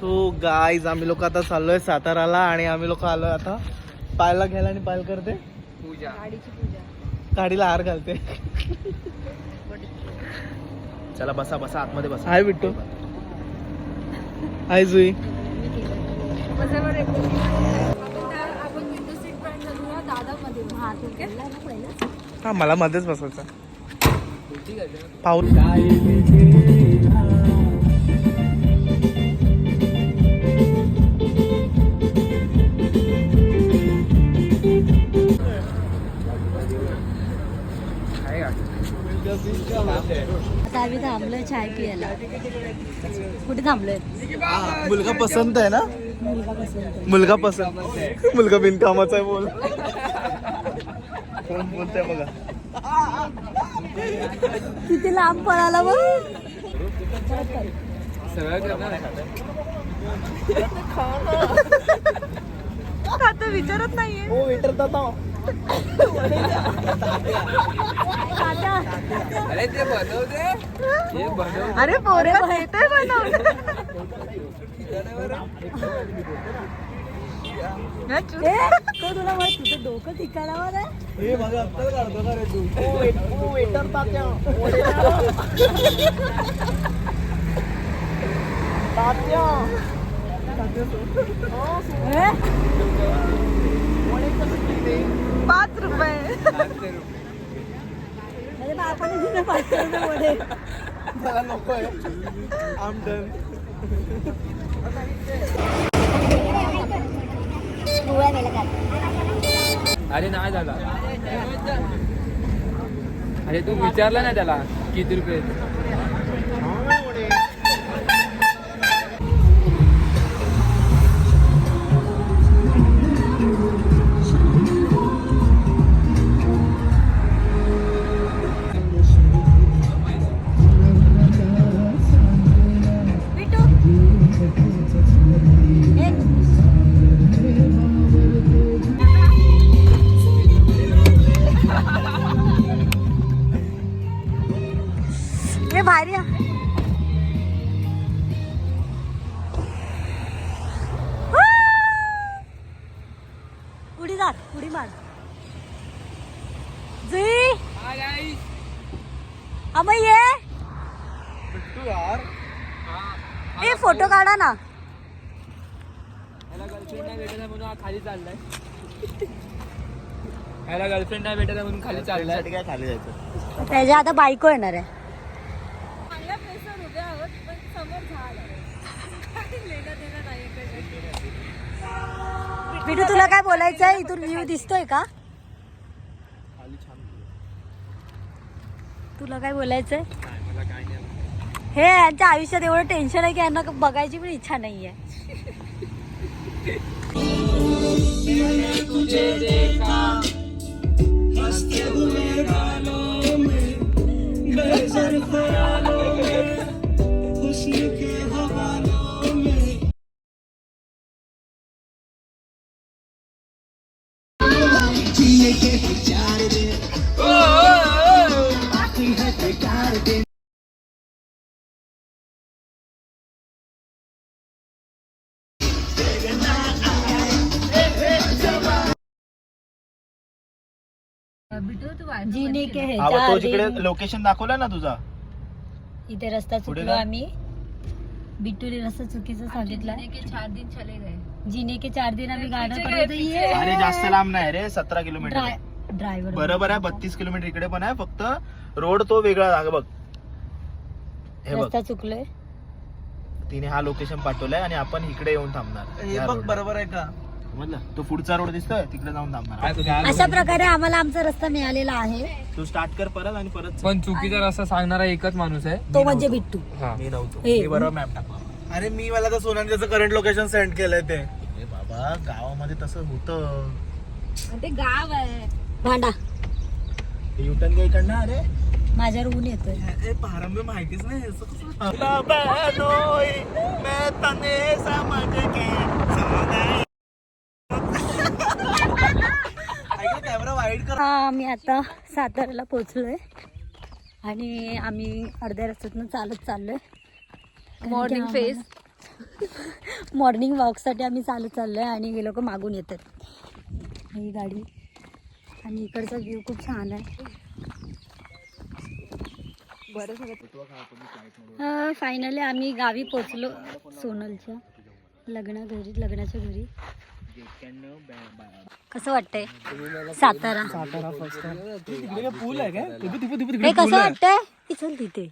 So guys आम्ही लोक आता चाललोय साताराला आणि आम्ही लोक आलोय आता पायला घ्यायला आणि पायल करते. पूजा. गाडीला हार घालते. चला बसा बसा आतमध्ये बसा. हाय बिट्टू हाय जुई. हा मला मध्येच बसायचं पाऊल. आम्ही थांबलोय चाय पियाला कुठे थांबलोय? मुलगा पसंत आहे ना? मुलगा पसंत मुलगा पसंत. मुलगा बिनकामाचा आहे बोल. कोण बोलतंय बघा. किती लांब पळाला बघ. सगळं करणार आता विचारत नाहीये. ओ वेटर दादा अरे ते बनव दे हे बनव अरे पोरे येतोय तुला माहीत तुझं डोकं ठिकाणावर आहे हे बघा अक्कल काढतो का रे तू ओ वेटर तात्या तात्या हे? पाच रुपये. पाचशे रुपये. मला नको आहे. अरे नाही झाला अरे तू विचारला ना त्याला किती रुपये? उडी मार उडी मार. जुई अमय ये. बिट्टू यार. ए फोटो काढा ना. खाली चाललाय. गर्लफ्रेंड नाही भेटत म्हणून खाली चाललाय. खाली जायचं? त्याच्या आता बायको येणार आहे. बिटू तुला काय बोलायचंय? इथून व्ह्यू दिसतोय का? तुला काय बोलायचंय? हे यांच्या आयुष्यात एवढं टेन्शन आहे की यांना बघायची पण इच्छा नाहीये. जीने के हे हा तो चार जिकडे दिन. लोकेशन दाखवलं ना तुझा. इथे रस्ता पुढे चुकलो? आम्ही. बिट्टूने रस्ता चुकीचा सांगितला. जीने के चार दिन आम्ही गाणं करत अरे जास्त लांब नाही रे सतरा किलोमीटर आहे. ड्रायव्हर बरोबर आहे बत्तीस किलोमीटर इकडे पण आहे फक्त रोड तो वेगळा आहे. बघ. हे बघ. रस्ता चुकलोय. तिने हा लोकेशन पाठवलाय आणि आपण इकडे येऊन थांबणार या road ला. बरोबर आहे का? समजलं? तो पुढचा रोड दिसतोय तिकडे जाऊन थांबणार. अशा प्रकारे आम्हाला आमचा रस्ता मिळालेला आहे. तू स्टार्ट कर परत आणि परत पण चुकीचा रस्ता सांगणारा एकच माणूस आहे. तो म्हणजे बिट्टू. हा. मी नव्हतो. मी बरोबर मॅप टाकला. अरे मी मला तर सोनाने त्याचं करंट लोकेशन सेंड केलंय ते. बाबा गावामध्ये तसं होतं. भांडा. युटर्न घ्या इकडनं अरे माझ्यावर ऊन येतोय. ए पारंबे माहितीच नाही असं कसं कॅमेरा वाईड कर. हा आम्ही आता साताऱ्याला पोहोचलोय. आणि आम्ही अर्ध्या रस्त्यातनं चालत चाललोय. मॉर्निंग फेस मॉर्निंग वॉकसाठी आम्ही चालत चाललोय आणि हे लोक मागून येतात. ही गाडी. आणि इकडचा व्ह्यू खूप छान आहे. फायनली आम्ही गावी पोचलो सोनलच्या लग्न घरी लग्नाच्या घरी. कसं वाटतंय? सातारा. पूल आहे काय? कसं वाटतंय? की चल तिथे.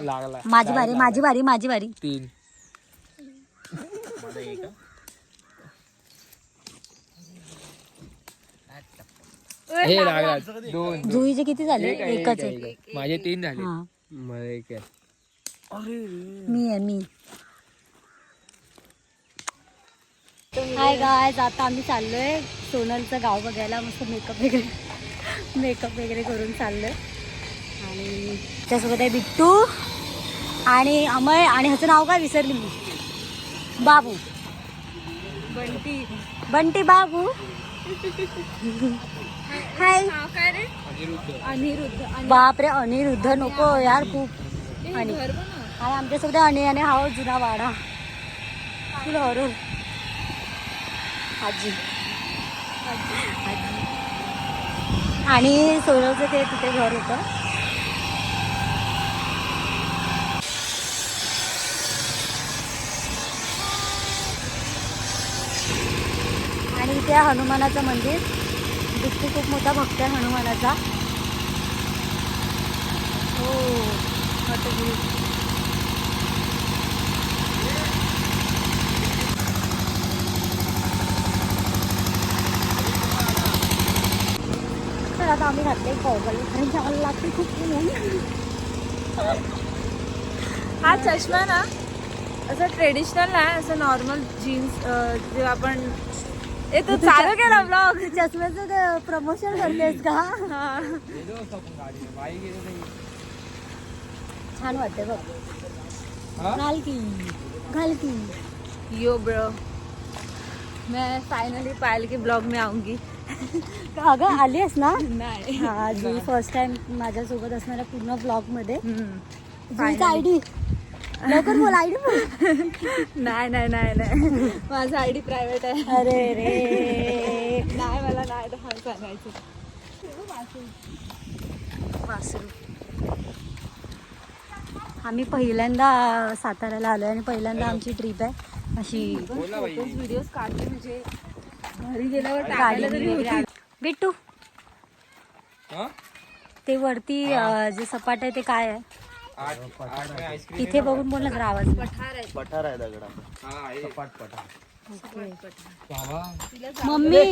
लागला माझी बारी माझी बारी माझी बारी तीन. हे लागला. दोन जुईचे किती झाले? एकच आहे माझे तीन झाले. हा. मला एक आहे. मी आहे मी. हाय गायज आता आम्ही चाललोय सोनलचं गाव बघायला. मस्त मेकअप वगैरे मेकअप वगैरे करून चाललोय. आणि त्यासोबत आहे बिट्टू आणि अमय आणि ह्याचं नाव काय विसरली मी? बाबू. बंटी. बंटी बाबू. हाय. अनिरुद्ध. बापरे अनिरुद्ध नको यार खूप. आणि आमच्यासोबत आणि आणि हा जुना वाडा. फुल हरून. आजी. आजी. आणि सोनवचं ते तिथे घर होतं. आणि इथे हनुमानाचं मंदिर. बिट्टू खूप मोठा भक्त आहे हनुमानाचा हो हॉटेल तर आता आम्ही घातले कॉबल आणि आम्हाला लागते खूप ऊन. हा चष्मा ना असं ट्रेडिशनल नाही असं नॉर्मल जीन्स जे आपण ए तू चालू केला ब्लॉग तू चष्म्याचं प्रमोशन करतेस का? छान वाटते बघ. हा? घाल की घाल की. Yo bro. मैं फाइनली पायल के ब्लॉग में आऊंगी. अगं आलीस ना? नाही. हा जुई फर्स्ट टाइम माझ्यासोबत असणाऱ्या पूर्ण ब्लॉगमध्ये. जुईचा आयडी लवकर बोल आयडी बोल. नाही नाही नाही नाही. माझा आयडी प्रायव्हेट आहे. अरे रे. नाही मला नाही तर सांगायचं वासरू. आम्ही पहिल्यांदा साताऱ्याला आलोय आणि पहिल्यांदा आमची ट्रिप आहे. अशी व्हिडिओ काढते म्हणजे घरी गेल्यावर. बिट्टू हा? ते वरती जे सपाट आहे ते काय आहे? तिथे बघून बोल ना जरा आवाज. पठार आहे. दगडा. हा. पाट पठार. बाबा मम्मी.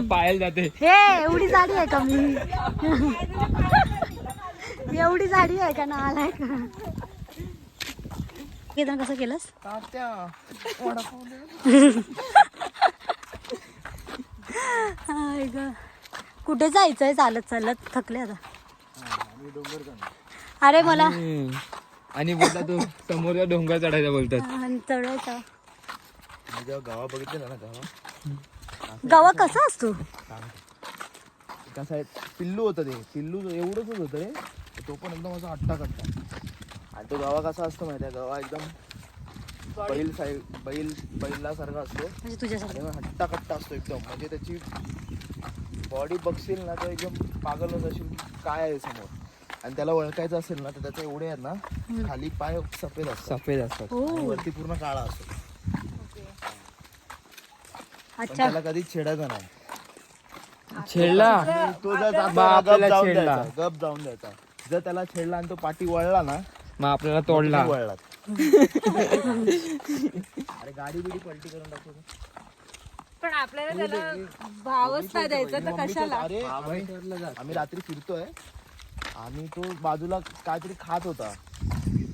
पायल जाते. हे एवढी जाडी आहे का मी? एवढी जाडी आहे का ना आलाय का केदार कसं केलंस. कुठे जायचंय चालत चालत? थकले आता. अरे मला. आणि बोलता तू समोरचा डोंगर चढायचा बोलतात. हा, चढायचा मी जेव्हा गावा बघितलं ना गावा गावा कसा असतो? कसं आहे पिल्लू होतं ते. पिल्लू एवढंच होतं रे तो पण एकदम असा हट्टा कट्टा आणि तो गावा कसा असतो माहिती आहे गावा एकदम बैल साईड बैल बैला सारखा असतो. म्हणजे तुझ्यासारखं. आणि हट्टा कट्टा असतो एकदम. म्हणजे त्याची बॉडी बघशील ना तर एकदम पागल होत असेल. काय आहे समोर? आणि त्याला ओळखायचं असेल ना तर त्याचे एवढे आहेत ना खाली पाय सफेद असतात. सफेद असतात. हो. आणि वरती पूर्ण काळा असतो. पण अच्छा. त्याला कधीच छेडायचं नाही. छेडला? तो जर जातो आपल्याला गप जाऊन छेडला. द्यायचा गप जाऊन द्यायचा. जर त्याला छेडला आणि तो पाठी वळला ना मग आपल्याला तोडला. वळलात? अरे गाडी बिडी पलटी करून टाकतो पण आपल्याला त्याला भावच नाही द्यायचा तर कशाला? अरे आम्ही आम्ही रात्री फिरतोय. आणि तो बाजूला काहीतरी खात होता.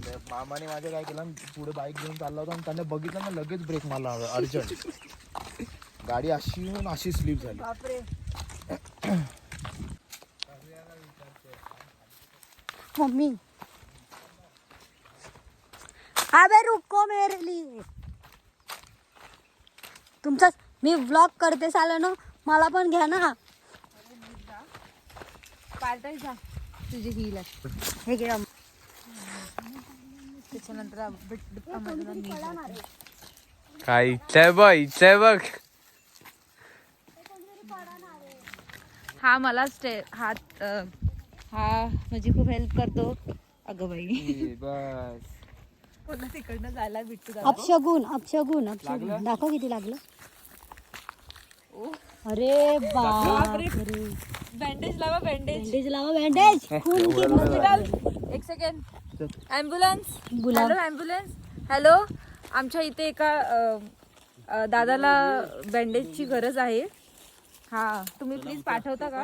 तर मामाने माझ्या काय केलं पुढे बाईक घेऊन चालला होता आणि त्याने बघितलं ना लगेच ब्रेक मारला अर्जंट. गाडी अशी येऊन अशी स्लिप झाली. मम्मी. अबे रुको मेरे लिए. तुमचा मी व्लॉग करते चालेल ना मला पण घ्या ना. पार्टायचा तुझी हिल आहे. हे घे. त्याच्यानंतर बिट- जाते. काय? बघ बघ. हा मला स्टे हात अ, हा म्हणजे खूप हेल्प करतो. अगं बाई. बस. पुन्हा तिकडनं जायला बिट्टू दादा? अपशगुन अपशगुन अपशगुन दाखव किती लागलं. अरे बापरे. बँडेज लावा बँडेज बँडेज लावा बँडेज खून एक सेकंड ॲम्ब्युलन्स गुलाब. हॅलो ॲम्ब्युलन्स हॅलो आमच्या इथे एका अ, अ, दादाला बँडेजची गरज आहे. हा तुम्ही प्लीज पाठवता का.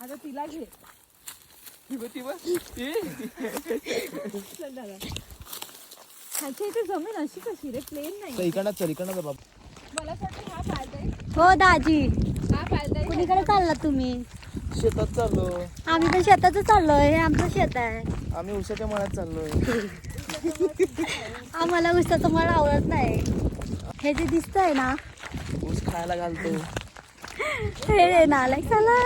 आता तिला घे. ह्याच्या इथे जमीन अशी कशी रे? प्लेन नाही इकडनं चल इकडनं बाबा. मला असं वाटतं हा हो दाजी. हा पाळताय कुणीकडे चालला तुम्ही? शेतात चाललो. आम्ही पण शेतातच चाललोय हे आमचं शेत आहे. आम्ही उशाच्या मनात चाललोय. आम्हाला उसाचं मळ आवडत नाही. हे जे दिसतंय ना ऊस खायला घालतो. हे नालायक चला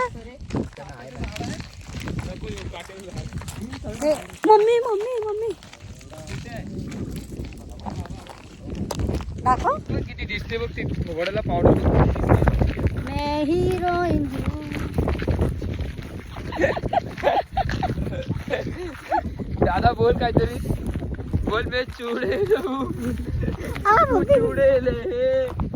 हे, मम्मी मम्मी मम्मी. दाखव. किती दिसते बघ ती वडाला पावडर मैं दादा बोल काहीतरी. बोल मी चुडे आ, मम्मी चुडेले